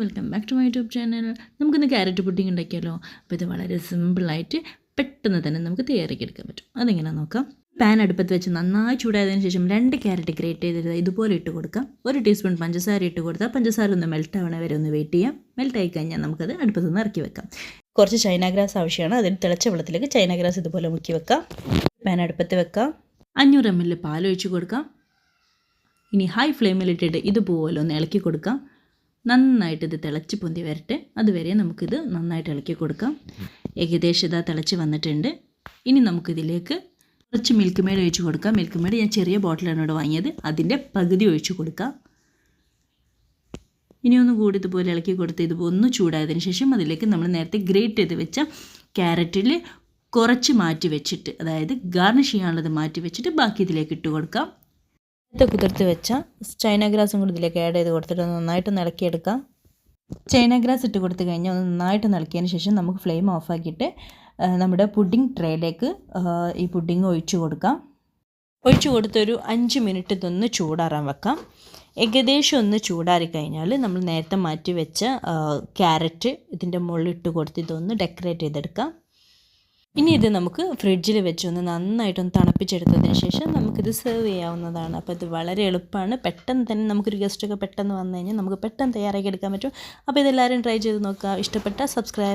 Welcome back to my YouTube channel. നമുക്കിന്ന് carrot pudding ഉണ്ടാക്കിയാലോ? അപ്പോൾ ഇത് വളരെ സിമ്പിളായിട്ട് പെട്ടെന്ന് തന്നെ നമുക്ക് തയ്യാറാക്കിയെടുക്കാൻ പറ്റും. അതെങ്ങനെയാണെന്ന് നോക്കാം. പാൻ അടുപ്പത്ത് വെച്ച് നന്നായി ചൂടായതിനു ശേഷം രണ്ട് ക്യാരറ്റ് ഗ്രേറ്റ് ചെയ്തത് ഇതുപോലെ ഇട്ട് കൊടുക്കാം. ഒരു ടീസ്പൂൺ പഞ്ചസാര ഇട്ട് കൊടുത്താൽ പഞ്ചസാര ഒന്ന് മെൽറ്റ് ആവണ വരെ ഒന്ന് വെയിറ്റ് ചെയ്യാം. മെൽറ്റ് ആയി കഴിഞ്ഞാൽ നമുക്കത് അടുപ്പത്ത് നിന്ന് ഇറക്കി വെക്കാം. കുറച്ച് ചൈന ഗ്രാസ് ആവശ്യമാണ്. അതിന് തിളച്ച വെള്ളത്തിലേക്ക് ചൈന ഗ്രാസ് ഇതുപോലെ മുക്കി വെക്കാം. പാൻ അടുപ്പത്ത് വെക്കാം. അഞ്ഞൂറ് എം എൽ പാൽ ഒഴിച്ച് കൊടുക്കാം. ഇനി ഹൈ ഫ്ലെയിമിലിട്ടിട്ട് ഇതുപോലെ ഒന്ന് ഇളക്കി കൊടുക്കാം. നന്നായിട്ട് ഇത് തിളച്ച് പൊന്തി വരട്ടെ. അതുവരെ നമുക്കിത് നന്നായിട്ട് ഇളക്കി കൊടുക്കാം. ഏകദേശം ഇതാ തിളച്ച് വന്നിട്ടുണ്ട്. ഇനി നമുക്കിതിലേക്ക് കുറച്ച് മിൽക്ക് മേഡ് ഒഴിച്ച് കൊടുക്കാം. മിൽക്ക് മേഡ് ഞാൻ ചെറിയ ബോട്ടിലാണ് ഇവിടെ വാങ്ങിയത്. അതിന്റെ പകുതി ഒഴിച്ച് കൊടുക്കാം. ഇനി ഒന്ന് കൂടി ഇതുപോലെ ഇളക്കി കൊടുത്ത് ഇത് ഒന്ന് ചൂടായതിന് ശേഷം അതിലേക്ക് നമ്മൾ നേരത്തെ ഗ്രേറ്റ് ചെയ്ത് വെച്ച ക്യാരറ്റിൽ കുറച്ച് മാറ്റി വെച്ചിട്ട് അതായത് ഗാർണിഷ് ചെയ്യാനുള്ളത് മാറ്റി വെച്ചിട്ട് ബാക്കി ഇതിലേക്ക് ഇട്ട് കൊടുക്കാം. നേരത്തെ കുതിർത്ത് വെച്ച ചൈന ഗ്രാസും കൂടി ഇതിലേക്ക് ആഡ് ചെയ്ത് കൊടുത്തിട്ട് നന്നായിട്ട് നിളക്കിയെടുക്കാം. ചൈന ഗ്രാസ് ഇട്ട് കൊടുത്ത് കഴിഞ്ഞാൽ ഒന്ന് നന്നായിട്ട് നിളക്കിയതിന് ശേഷം നമുക്ക് ഫ്ലെയിം ഓഫാക്കിയിട്ട് നമ്മുടെ പുഡിംഗ് ട്രേയിലേക്ക് ഈ പുഡിംഗ് ഒഴിച്ചു കൊടുക്കാം. ഒഴിച്ചു കൊടുത്തൊരു അഞ്ച് മിനിറ്റ് ഇതൊന്ന് ചൂടാറാൻ വെക്കാം. ഏകദേശം ഒന്ന് ചൂടാറി കഴിഞ്ഞാൽ നമ്മൾ നേരത്തെ മാറ്റി വെച്ച ക്യാരറ്റ് ഇതിന്റെ മുകളിൽ ഇട്ട് കൊടുത്ത് ഇതൊന്ന് ഡെക്കറേറ്റ് ചെയ്തെടുക്കാം. ഇനി ഇത് നമുക്ക് ഫ്രിഡ്ജിൽ വെച്ച് ഒന്ന് നന്നായിട്ടൊന്ന് തണുപ്പിച്ചെടുത്തതിന് ശേഷം നമുക്കിത് സെർവ് ചെയ്യാവുന്നതാണ്. അപ്പോൾ ഇത് വളരെ എളുപ്പമാണ്. പെട്ടെന്ന് തന്നെ നമുക്കൊരു ഗസ്റ്റൊക്കെ പെട്ടെന്ന് വന്നു കഴിഞ്ഞാൽ നമുക്ക് പെട്ടെന്ന് തയ്യാറാക്കി എടുക്കാൻ പറ്റും. അപ്പോൾ ഇതെല്ലാവരും ട്രൈ ചെയ്ത് നോക്കുക. ഇഷ്ടപ്പെട്ട സബ്സ്ക്രൈബ്